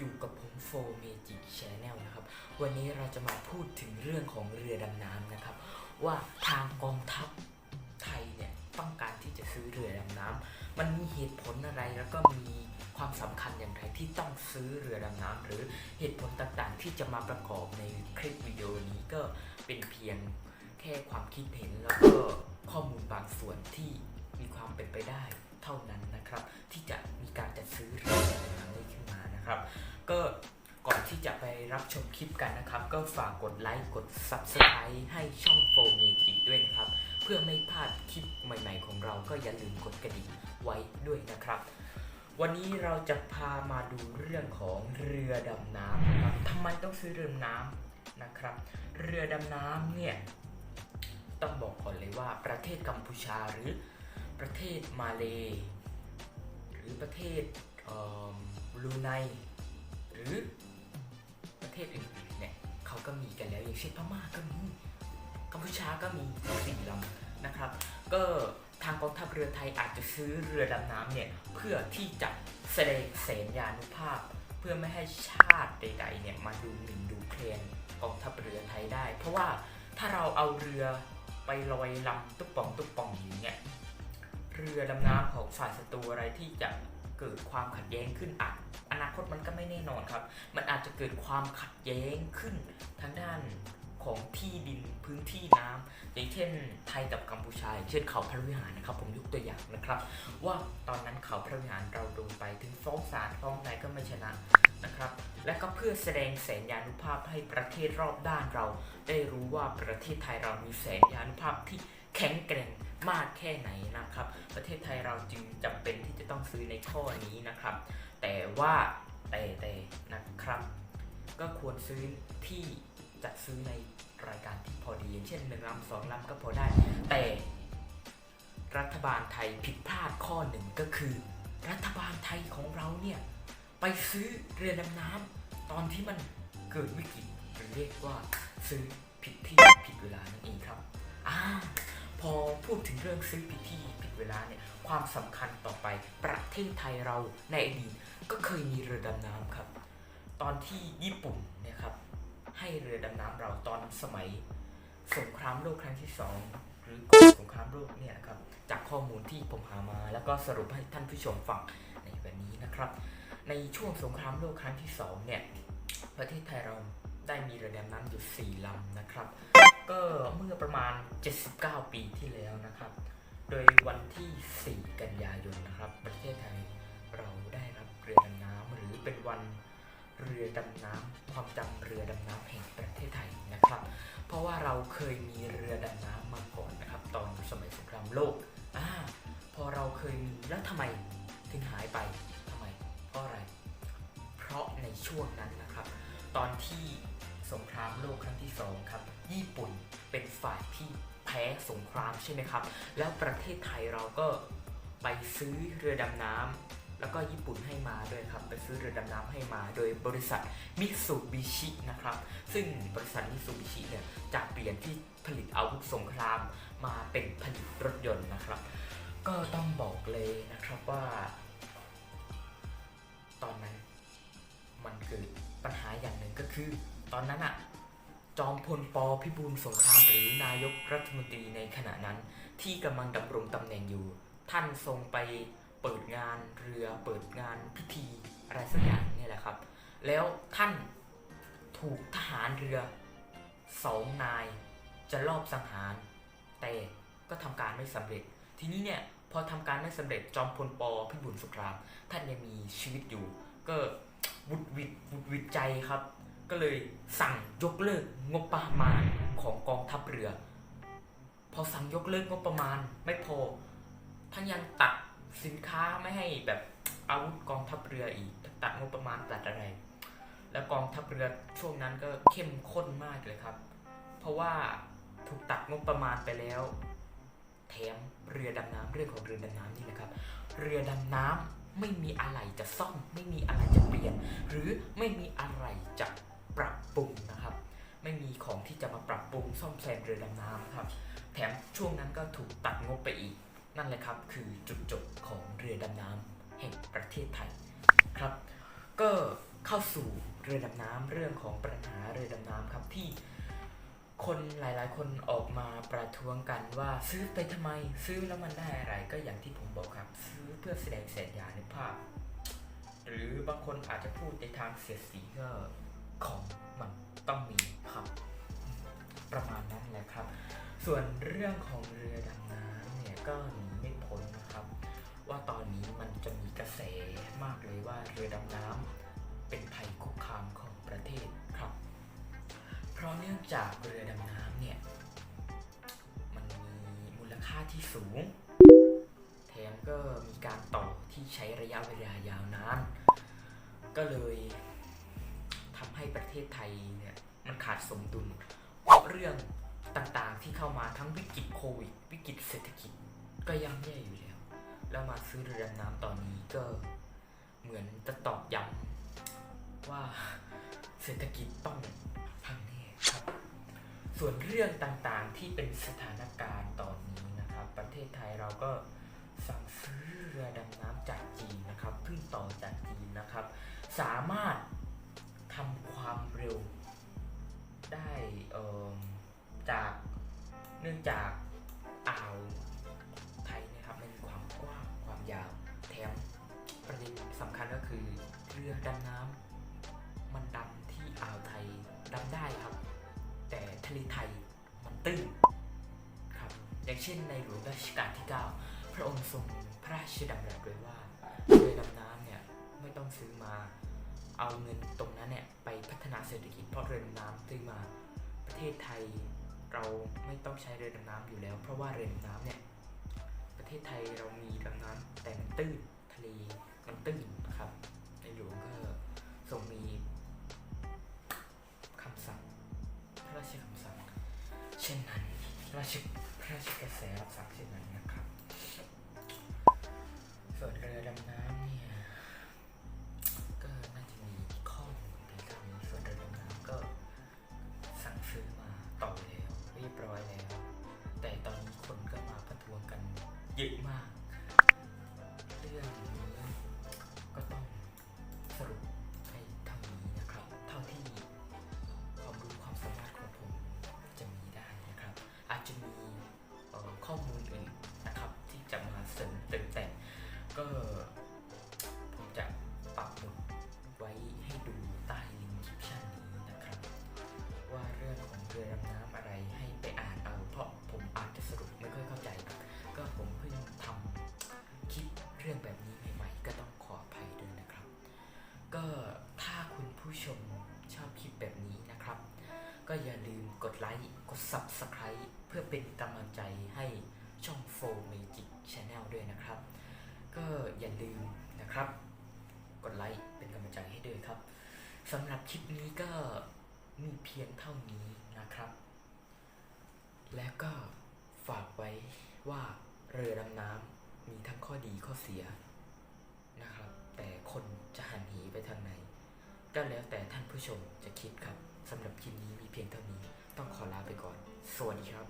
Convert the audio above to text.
อยู่กับผมโฟเมจิกชแนลนะครับ วันนี้เราจะมาพูดถึงเรื่องของเรือดำน้ำนะครับ ว่าทางกองทัพไทยเนี่ยต้องการที่จะซื้อเรือดำน้ำมันมีเหตุผลอะไรแล้วก็มีความสำคัญอย่างไรที่ต้องซื้อเรือดำน้ำหรือเหตุผลต่างๆ ที่จะมาประกอบในคลิปวิดีโอนี้ก็เป็นเพียงแค่ความคิดเห็นแล้วก็ข้อมูลบางส่วนที่มีความเป็นไปได้เท่านั้นนะครับ ที่จะมีการจัดซื้อเรือดำน้ำนี้ขึ้นมา นะครับ ก็ก่อนที่จะไปรับชมคลิปกันนะครับ ก็ฝากกดไลค์กด Subscribe ให้ช่องโฟมีจิด้วยนะครับ เพื่อไม่พลาดคลิปใหม่ ๆ ของเราก็อย่าลืมกดกระดิ่งไว้ด้วยนะครับ วันนี้เราจะพามาดูเรื่องของเรือดำน้ำนะครับทำไมต้องซื้อเรือดำน้ำนะครับ เรือดำน้ำเนี่ยต้องบอกก่อนเลยว่าประเทศกัมพูชาหรือประเทศมาเลหรือประเทศเอ่อ รูไนหรือประเทศอื่นๆเนี่ยเขาก็มีกันแล้วอย่างเช่นพม่าก็มีกัมพูชาก็มีสี่ลำนะครับ ก็ทางกองทัพเรือไทยอาจจะซื้อเรือดำน้ำเนี่ยเพื่อที่จะแสดงแสนยานุภาพ เพื่อไม่ให้ชาติใดๆเนี่ยมาดูหมิ่นดูแคลนกองทัพเรือไทยได้ เพราะว่าถ้าเราเอาเรือไปลอยลำตุ๊บป่องตุ๊บป่องอย่างเงี้ยเรือดำน้ำของฝ่ายศัตรูอะไรที่จะเกิดความขัดแย้งขึ้นอาจ นาคตมันก็ไม่แน่นอนครับ มันอาจจะเกิดความขัดแย้งขึ้นทางด้านของที่ดินพื้นที่น้ำอย่างเช่นไทยกับกัมพูชาอย่างเช่นเขาพระวิหารนะครับ ผมยกตัวอย่างนะครับ ว่าตอนนั้นเขาพระวิหารเราโดนไปถึงฟ้องศาลฟ้องไหนก็ไม่ชนะนะครับ และก็เพื่อแสดงแสนยานุภาพให้ประเทศรอบด้านเรา ได้รู้ว่าประเทศไทยเรามีแสนยานุภาพที่ แข็งแกร่งมากแค่ไหนนะครับ ประเทศไทยเราจึงจำเป็นที่จะต้องซื้อในข้อนี้นะครับ แต่ว่าแต่แต่นะครับ ก็ควรซื้อที่จะซื้อในรายการที่พอดีอย่างเช่นหนึ่งลำสองลำก็พอได้ แต่รัฐบาลไทยผิดพลาดข้อหนึ่งก็คือ รัฐบาลไทยของเราเนี่ย ไปซื้อเรือดำน้ำตอนที่มันเกิดวิกฤตหรือเรียกว่าซื้อผิดที่ผิดเวลานั่นเองครับอ่า พอพูดถึงเรื่องซื้อผิดที่ผิดเวลาเนี่ยความสำคัญต่อไปประเทศไทยเราในอดีตก็เคยมีเรือดำน้ำครับ ตอนที่ญี่ปุ่นเนะครับให้เรือดำน้ำเราตอนสมัยสงครามโลกครั้งที่สองหรือก่อนสงครามโลกเนี่ยครับจากข้อมูลที่ผมหามา แล้วก็สรุปให้ท่านผู้ชมฟังในวันนี้นะครับ ในช่วงสงครามโลกครั้งที่สองเนี่ยประเทศไทยเราได้มีเรือดำน้ำอยู่4ลำนะครับ ก็เมื่อประมาณ 79 ปีที่แล้วนะครับ โดยวันที่ 4 กันยายนนะครับ ประเทศไทยเราได้รับเรือดำน้ำหรือเป็นวันเรือดำน้ำความจำเรือดำน้ำแห่งประเทศไทยนะครับ เพราะว่าเราเคยมีเรือดำน้ำมาก่อนนะครับ ตอนสมัยสงครามโลกอ่าพอเราเคยมีแล้วทำไมถึงหายไปทำไมเพราะอะไร เพราะในช่วงนั้นนะครับ ตอนที่ สงครามโลกครั้งที่สองครับ ญี่ปุ่นเป็นฝ่ายที่แพ้สงครามใช่ไหมครับ แล้วประเทศไทยเราก็ไปซื้อเรือดำน้ำแล้วก็ญี่ปุ่นให้มาด้วยครับ ไปซื้อเรือดำน้ำให้มา โดยบริษัทมิตซูบิชินะครับ ซึ่งบริษัทมิตซูบิชิเนี่ยจะเปลี่ยนที่ผลิตอาวุธสงครามมาเป็นผลิตรถยนต์นะครับ ก็ต้องบอกเลยนะครับว่า ตอนนั้นมันเกิดปัญหาอย่างหนึ่งก็คือ ตอนนั้นอะจอมพลปพิบูลสงครามหรือนายกรัฐมนตรีในขณะนั้น ที่กำลังดำรงตำแหน่งอยู่ ท่านทรงไปเปิดงานเรือเปิดงานพิธีอะไรสักอย่างนี่แหละครับ แล้วท่านถูกทหารเรือสองนายจะลอบสังหาร แต่ก็ทำการไม่สำเร็จ ทีนี้เนี่ยพอทำการไม่สำเร็จจอมพลปพิบูลสงคราม ท่านยังมีชีวิตอยู่ ก็วุดวิดวุดวิดใจครับ ก็เลยสั่งยกเลิกงบประมาณของกองทัพเรือ พอสั่งยกเลิกงบประมาณไม่พอท่านยังตัดสินค้าไม่ให้แบบอาวุธกองทัพเรืออีกตัดงบประมาณตัดอะไร แล้วกองทัพเรือช่วงนั้นก็เข้มข้นมากเลยครับ เพราะว่าถูกตัดงบประมาณไปแล้ว แถมเรือดำน้ำเรื่องของเรือดำน้ำนี่นะครับ เรือดำน้ำไม่มีอะไรจะซ่อม ไม่มีอะไรจะเปลี่ยน หรือไม่มีอะไรจะ ปรับปรุงนะครับ ไม่มีของที่จะมาปรับปรุงซ่อมแซมเรือดำน้ำครับ แถมช่วงนั้นก็ถูกตัดงบไปอีก นั่นแหละครับคือจุดจบของเรือดำน้ำแห่งประเทศไทยครับ ก็เข้าสู่เรือดำน้ำเรื่องของปัญหาเรือดำน้ำครับที่คนหลายๆ คนออกมาประท้วงกันว่าซื้อไปทำไมซื้อแล้วมันได้อะไรก็อย่างที่ผมบอกครับ ซื้อเพื่อแสดงแสนยาในภาพ หรือบางคนอาจจะพูดในทางเสียดสีก็ ของมันต้องมีครับ ประมาณนั้นแหละครับ ส่วนเรื่องของเรือดำน้ำเนี่ยก็หนีไม่พ้นนะครับ ว่าตอนนี้มันจะมีกระแสมากเลยว่าเรือดำน้ำเป็นภัยคุกคามของประเทศครับ เพราะเนื่องจากเรือดำน้ำเนี่ยมันมีมูลค่าที่สูงแถมก็มีการต่อที่ใช้ระยะเวลายาวนานก็เลย ทำให้ประเทศไทยเนี่ยมันขาดสมดุลเพราะเรื่องต่างๆที่เข้ามาทั้งวิกฤตโควิด วิกฤตเศรษฐกิจก็ย่ำแย่อยู่แล้ว แล้วมาซื้อเรือดำน้ำตอนนี้ก็เหมือนจะตอกย้ำว่าเศรษฐกิจต้องพังแน่ครับ ส่วนเรื่องต่างๆที่เป็นสถานการณ์ตอนนี้นะครับ ประเทศไทยเราก็สั่งซื้อเรือดำน้ำจากจีนนะครับเพิ่งต่อจากจีนนะครับ สามารถำความเร็วได้จากเนื่องจากอ่าวไทยนะครับมันมีความกว้างความยาวแถมประเด็นสำคัญก็คือเรือดำน้ำมันดำที่อ่าวไทยดำได้ครับ แต่ทะเลไทยมันตื้นครับอย่างเช่นในหลวงรัชกาลที่ 9 พระองค์ทรงพระราชดำรัสไว้ว่าเรือดำน้ำเนี่ยไม่ต้องซื้อมา เอาเงินตรงนั้นเนี่ยไปพัฒนาเศรษฐกิจเพราะเรือดำน้ำซื้อมาประเทศไทยเราไม่ต้องใช้เรือดำน้ำอยู่แล้ว เพราะว่าเรือดำน้ำเนี่ยประเทศไทยเรามีดำน้ำแต่มันตื้นทะเลมันตื้นครับในหลวงก็ทรงมีคำสั่งพระราชคำสั่ง เช่นนั้นพราชพระราชกระแสรับสั่งเช่นนั้นนะครับ ส่วนเรือดำน้ำ กัน ไลค์ กด Subscribe เพื่อเป็นกำลังใจให้ช่อง f o Magic Channel ด้วยนะครับ ก็อย่าลืมนะครับ กดไลค์เป็นกำลังใจให้ด้วยครับสำหรับคลิปนี้ก็มีเพียงเท่านี้นะครับ แล้วก็ฝากไว้ว่าเรือดำน้ำมีทั้งข้อดีข้อเสียนะครับ แต่คนจะหันหีไปทางไหน ก็แล้วแต่ท่านผู้ชมจะคิดครับสำหรับคลิปนี้มีเพียงเท่านี้ ต้องขอลาไปก่อน สวัสดีครับ